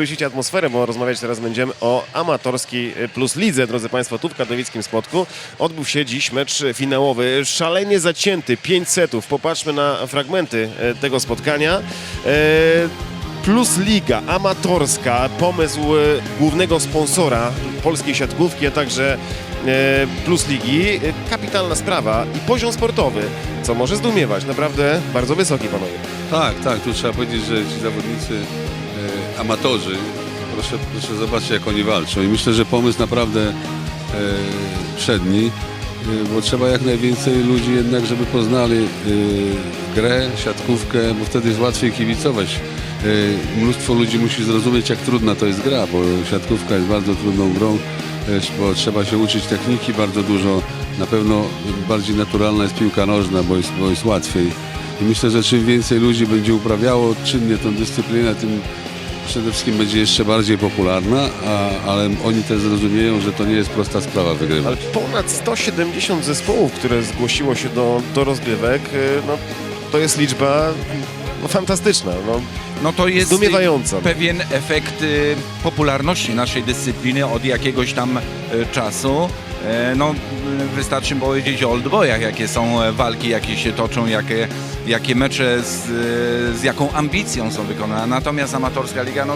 Słyszycie atmosferę, bo rozmawiać teraz będziemy o amatorskiej plus lidze, drodzy Państwo, tu w katowickim Spodku. Odbył się dziś mecz finałowy, szalenie zacięty, 5 setów. Popatrzmy na fragmenty e, tego spotkania. E, Plus Liga amatorska, pomysł e, głównego sponsora polskiej siatkówki, a także Plus Ligi. Kapitalna sprawa i poziom sportowy, co może zdumiewać. Naprawdę bardzo wysoki, panowie. Tak, tak, tu trzeba powiedzieć, że ci zawodnicy amatorzy, proszę, proszę zobaczyć jak oni walczą i myślę, że pomysł naprawdę e, przedni, e, bo trzeba jak najwięcej ludzi jednak, żeby poznali e, grę, siatkówkę, bo wtedy jest łatwiej kibicować. E, mnóstwo ludzi musi zrozumieć jak trudna to jest gra, bo siatkówka jest bardzo trudną grą, e, bo trzeba się uczyć techniki bardzo dużo. Na pewno bardziej naturalna jest piłka nożna, bo jest, bo jest łatwiej. I myślę, że czym więcej ludzi będzie uprawiało czynnie tę dyscyplinę, tym przede wszystkim będzie jeszcze bardziej popularna, a, ale oni też zrozumieją, że to nie jest prosta sprawa Ale wygrywać. ponad 170 zespołów, które zgłosiło się do, do rozgrywek, y, no, to jest liczba no, fantastyczna. No, No to jest pewien efekt y, popularności naszej dyscypliny od jakiegoś tam y, czasu. E, No, wystarczy powiedzieć o oldboyach, jakie są e, walki, jakie się toczą, jakie, jakie mecze z, y, z jaką ambicją są wykonane. Natomiast amatorska liga, no,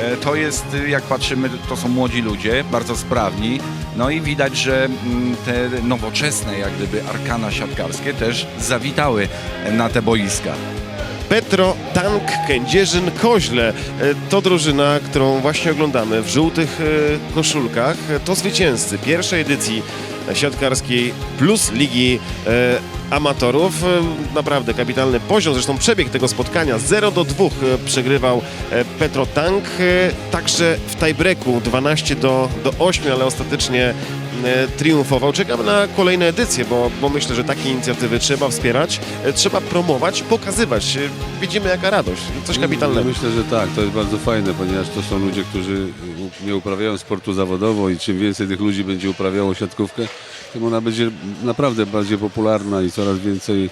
e, to jest, jak patrzymy, to są młodzi ludzie, bardzo sprawni. No i widać, że mm, te nowoczesne, jak gdyby, arkana siatkarskie też zawitały na te boiska. Petro Tank Kędzierzyn Koźle. E, To drużyna, którą właśnie oglądamy w żółtych e, koszulkach. E, To zwycięzcy pierwszej edycji siatkarskiej plus Ligi Amatorów. Naprawdę kapitalny poziom. Zresztą przebieg tego spotkania 0 do 2 e, przegrywał Petro Tank. Także w tiebreaku 12 do, do 8, ale ostatecznie triumfował. Czekamy na kolejne edycje, bo, bo myślę, że takie inicjatywy trzeba wspierać, e, trzeba promować, pokazywać. E, Widzimy jaka radość, coś kapitalnego. myślę, że tak, to jest bardzo fajne, ponieważ to są ludzie, którzy nie uprawiają sportu zawodowo i czym więcej tych ludzi będzie uprawiało siatkówkę, tym ona będzie naprawdę bardziej popularna i coraz więcej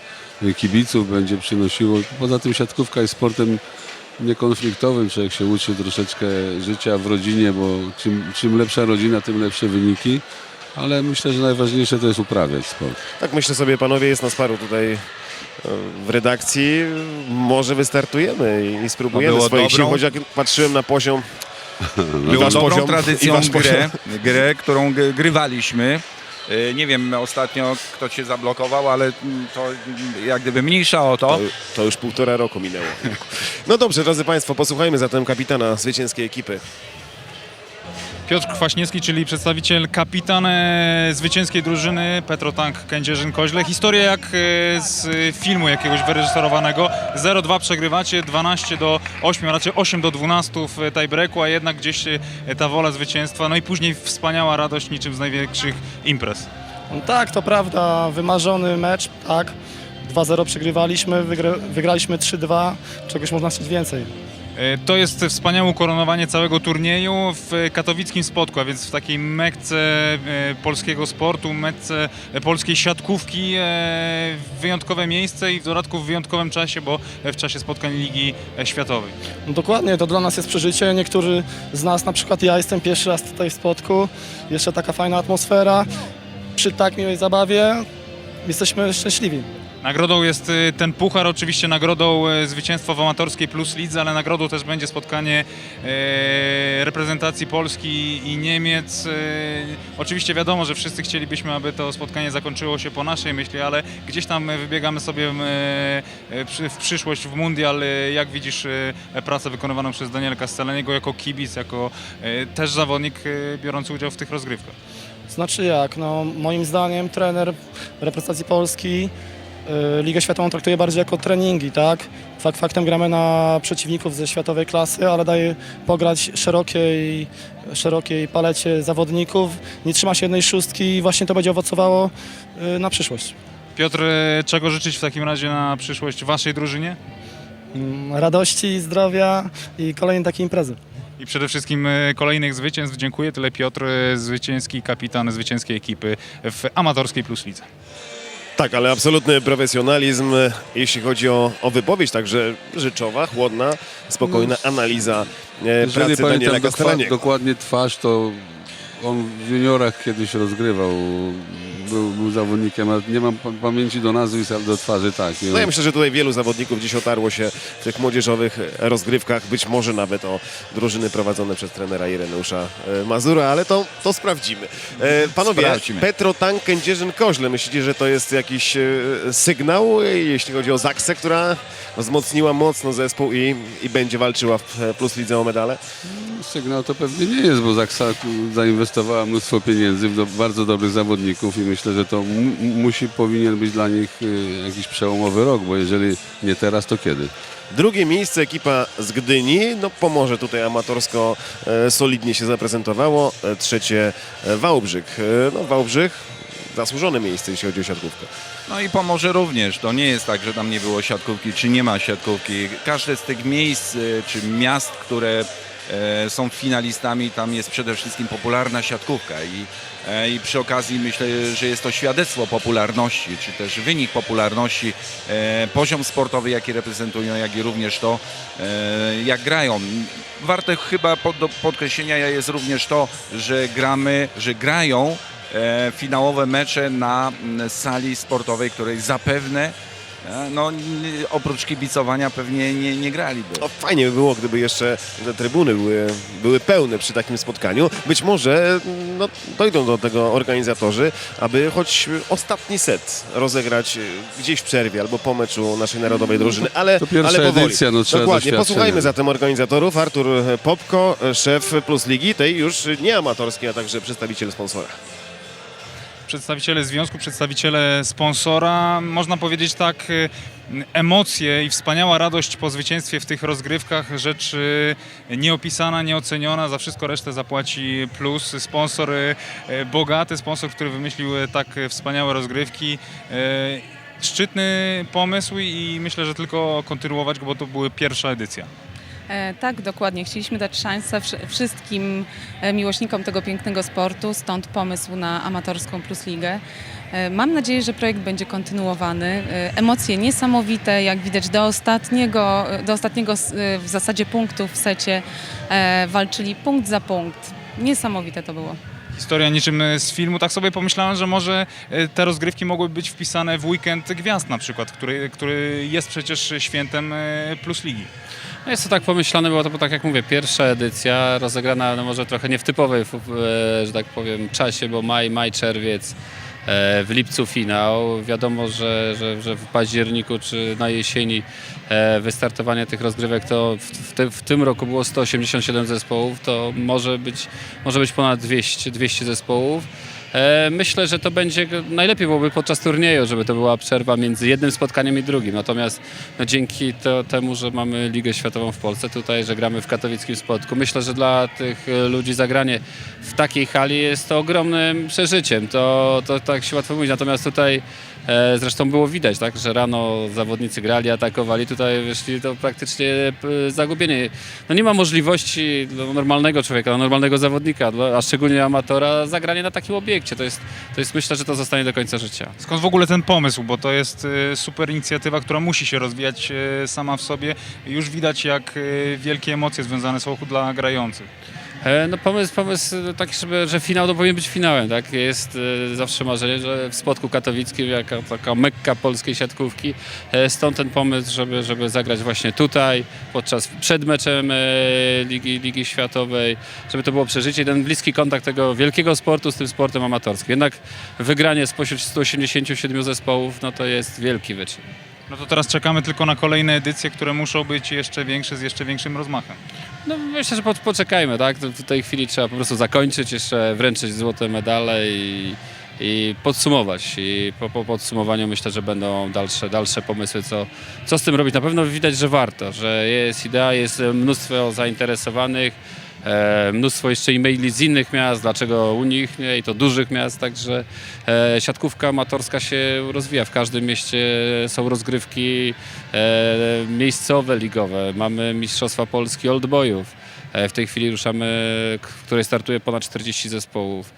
kibiców będzie przynosiło. Poza tym siatkówka jest sportem niekonfliktowym, człowiek się uczy troszeczkę życia w rodzinie, bo czym, czym lepsza rodzina, tym lepsze wyniki. Ale myślę, że najważniejsze to jest uprawiać sport. Tak myślę sobie, panowie, jest nas paru tutaj e, w redakcji. Może wystartujemy i, spróbujemy No swoich sił, dobrą- choć jak patrzyłem na poziom Było dobrą poziom- tradycją grę, grę, którą grywaliśmy. Y, Nie wiem ostatnio kto cię zablokował, ale mm, to jak gdyby mniejsza o to. To, to już półtora roku minęło. No dobrze, drodzy Państwo, posłuchajmy zatem kapitana zwycięskiej ekipy. Piotr Kwaśniewski, czyli przedstawiciel, kapitan e, zwycięskiej drużyny Petrotank Kędzierzyn-Koźle. Historia jak e, z filmu jakiegoś wyreżyserowanego. 0-2 przegrywacie, 12 do 8, raczej 8 do 12 w tiebreaku, a jednak gdzieś e, ta wola zwycięstwa. No i później wspaniała radość niczym z największych imprez. No Tak, to prawda, wymarzony mecz, tak. 2-0 przegrywaliśmy, wygra, wygraliśmy 3-2, czegoś można chcieć więcej. E, To jest wspaniałe ukoronowanie całego turnieju w katowickim spotku, a więc w takiej mekce e, polskiego sportu, mekce e, polskiej siatkówki. Wyjątkowe miejsce i w dodatku w wyjątkowym czasie, bo w czasie spotkań Ligi Światowej. No dokładnie, to dla nas jest przeżycie. Niektórzy z nas, na przykład ja jestem pierwszy raz tutaj w Spodku, jeszcze taka fajna atmosfera. Przy tak miłej zabawie jesteśmy szczęśliwi. Nagrodą jest e, ten puchar, oczywiście nagrodą e, zwycięstwa w amatorskiej plus lidze, ale nagrodą też będzie spotkanie e, reprezentacji Polski i Niemiec. Oczywiście wiadomo, że wszyscy chcielibyśmy, aby to spotkanie zakończyło się po naszej myśli, ale gdzieś tam wybiegamy sobie w przyszłość, w mundial. Jak widzisz pracę wykonywaną przez Daniela Castellaniego jako kibic, jako też zawodnik biorący udział w tych rozgrywkach? Znaczy jak, no moim zdaniem trener reprezentacji Polski y, Ligę Światową traktuje bardziej jako treningi, tak? Fakt faktem gramy na przeciwników ze światowej klasy, ale daje pograć szerokiej, szerokiej palecie zawodników. Nie trzyma się jednej szóstki i właśnie to będzie owocowało y, na przyszłość. Piotr, czego życzyć w takim razie na przyszłość waszej drużynie? Mm, Radości, zdrowia i kolejne takie imprezy. I przede wszystkim e, kolejnych zwycięstw. Dziękuję. Tyle Piotr, zwycięski kapitan zwycięskiej ekipy w amatorskiej plus lidze. Tak, ale absolutny profesjonalizm, e, jeśli chodzi o, o wypowiedź, także życzowa, chłodna, spokojna analiza e, Jeżeli pracy Daniela pamiętam dokła- Castellaniego. dokładnie twarz, to on w juniorach kiedyś rozgrywał, był, był zawodnikiem, ale nie mam pa- pamięci do nazwisk, ale do twarzy tak. I No ja myślę, że tutaj wielu zawodników dziś otarło się w tych młodzieżowych rozgrywkach, być może nawet o drużyny prowadzone przez trenera Ireneusza e, Mazura, ale to, to sprawdzimy. E, Panowie, Sprawdźmy. Petro Tank Kędzierzyn-Koźle, myślicie, że to jest jakiś e, sygnał, jeśli chodzi o Zaksę, która wzmocniła mocno zespół i, i będzie walczyła w Plus Lidze o medale? Sygnał to pewnie nie jest, bo Zaksa zainwestowała mnóstwo pieniędzy w do, bardzo dobrych zawodników i myślę, że to mu- musi, powinien być dla nich y, jakiś przełomowy rok, bo jeżeli nie teraz, to kiedy? Drugie miejsce ekipa z Gdyni, no pomoże tutaj amatorsko e, solidnie się zaprezentowało. E, trzecie e, Wałbrzych. E, no Wałbrzych zasłużone miejsce, jeśli chodzi o siatkówkę. No i pomoże również. To nie jest tak, że tam nie było siatkówki, czy nie ma siatkówki. Każde z tych miejsc, y, czy miast, które są finalistami, tam jest przede wszystkim popularna siatkówka i, e, i przy okazji myślę, że jest to świadectwo popularności, czy też wynik popularności, e, poziom sportowy, jaki reprezentują, jak i również to, e, jak grają. Warte chyba do podkreślenia jest również to, że gramy, że grają e, finałowe mecze na sali sportowej, której zapewne e, no, oprócz kibicowania pewnie nie, nie graliby. No, fajnie by było, gdyby jeszcze te trybuny były, były pełne przy takim spotkaniu. Być może no, dojdą do tego organizatorzy, aby choć ostatni set rozegrać e, gdzieś w przerwie albo po meczu naszej narodowej drużyny, ale, to pierwsza ale powoli. edycja, no, trzeba Dokładnie, posłuchajmy zatem organizatorów. Artur Popko, szef Plus Ligi, tej już nie amatorskiej, a także przedstawiciel sponsora. Przedstawiciele związku, przedstawiciele sponsora. Można powiedzieć tak, y, emocje i wspaniała radość po zwycięstwie w tych rozgrywkach, rzecz y, nieopisana, nieoceniona, za wszystko resztę zapłaci plus. Sponsor y, bogaty, sponsor, który wymyślił tak wspaniałe rozgrywki. Szczytny pomysł i myślę, że tylko kontynuować go, bo to była pierwsza edycja. E, tak, dokładnie. Chcieliśmy dać szansę wszy- wszystkim e, miłośnikom tego pięknego sportu, stąd pomysł na amatorską Plus Ligę. E, Mam nadzieję, że projekt będzie kontynuowany. Emocje niesamowite, jak widać do ostatniego, do ostatniego w zasadzie punktu w secie walczyli punkt za punkt. Niesamowite to było. Historia niczym z filmu. Tak sobie pomyślałem, że może te rozgrywki mogły być wpisane w weekend gwiazd na przykład, który, który jest przecież świętem Plus Ligi. No jest to tak pomyślane, było to, bo tak jak mówię, pierwsza edycja rozegrana no może trochę nie w typowej, e, że tak powiem, czasie, bo maj, maj, czerwiec, e, w lipcu finał. Wiadomo, że, że, że w październiku czy na jesieni e, wystartowanie tych rozgrywek to w, te, w tym roku było 187 zespołów, to może być, może być ponad 200, 200 zespołów. E, Myślę, że to będzie najlepiej byłoby podczas turnieju, żeby to była przerwa między jednym spotkaniem i drugim. Natomiast no, dzięki to, temu, że mamy Ligę Światową w Polsce tutaj, że gramy w katowickim spotku, myślę, że dla tych e, ludzi zagranie w takiej hali jest to ogromnym przeżyciem. To, to tak się łatwo mówi. Natomiast tutaj zresztą było widać, tak, że rano zawodnicy grali, atakowali, tutaj wyszli to praktycznie e, zagubienie. No nie ma możliwości dla normalnego człowieka, dla normalnego zawodnika, a szczególnie amatora, zagranie na takim obiekcie. To jest, to jest myślę, że to zostanie do końca życia. Skąd w ogóle ten pomysł? Bo to jest y, super inicjatywa, która musi się rozwijać sama w sobie. Już widać, jak wielkie emocje związane są dla grających. E, No pomysł, pomysł taki, żeby, że finał to powinien być finałem, tak? Jest e, zawsze marzenie, że w Spodku Katowickim, jaka taka mekka polskiej siatkówki, e, stąd ten pomysł, żeby, żeby zagrać właśnie tutaj, podczas, przed meczem Ligi, Ligi Światowej, żeby to było przeżycie, ten bliski kontakt tego wielkiego sportu z tym sportem amatorskim. Jednak wygranie spośród 187 zespołów, no to jest wielki wyczyn. No to teraz czekamy tylko na kolejne edycje, które muszą być jeszcze większe, z jeszcze większym rozmachem. No myślę, że po, poczekajmy, tak? W tej chwili trzeba po prostu zakończyć, jeszcze wręczyć złote medale i, i podsumować. I po, po podsumowaniu myślę, że będą dalsze, dalsze pomysły, co, co z tym robić. Na pewno widać, że warto, że jest idea, jest mnóstwo zainteresowanych. E, mnóstwo jeszcze e-maili z innych miast, dlaczego u nich nie i to dużych miast, także e, siatkówka amatorska się rozwija. W każdym mieście są rozgrywki e, miejscowe, ligowe. Mamy Mistrzostwa Polski Oldboyów. E, W tej chwili ruszamy, w której startuje ponad 40 zespołów.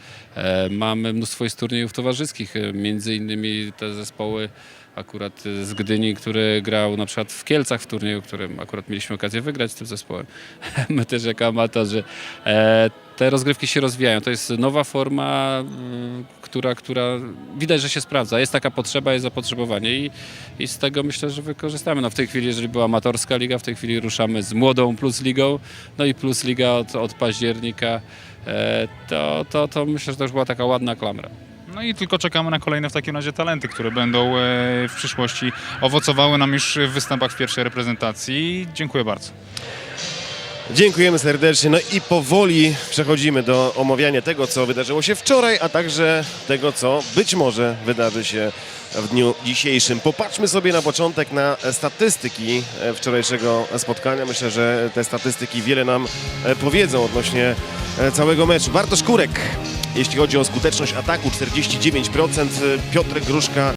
Mamy mnóstwo jest turniejów towarzyskich, między innymi te zespoły akurat e, z Gdyni, który grał na przykład w Kielcach w turnieju, którym akurat mieliśmy okazję wygrać z tym zespołem. My też jako amatorzy. E, Te rozgrywki się rozwijają. To jest nowa forma, mm, która, która widać, że się sprawdza. Jest taka potrzeba, jest zapotrzebowanie i, i z tego myślę, że wykorzystamy. No w tej chwili, jeżeli była amatorska liga, w tej chwili ruszamy z młodą plus ligą, no i plus liga od, od października. E, To, to, to myślę, że to już była taka ładna klamra. No i tylko czekamy na kolejne w takim razie talenty, które będą e, w przyszłości owocowały nam już w występach w pierwszej reprezentacji. Dziękuję bardzo. Dziękujemy serdecznie. No i powoli przechodzimy do omawiania tego, co wydarzyło się wczoraj, a także tego, co być może wydarzy się w dniu dzisiejszym. Popatrzmy sobie na początek na statystyki e, wczorajszego spotkania. Myślę, że te statystyki wiele nam e, powiedzą odnośnie całego meczu. Bartosz Kurek, jeśli chodzi o skuteczność ataku, 49%, Piotrek Gruszka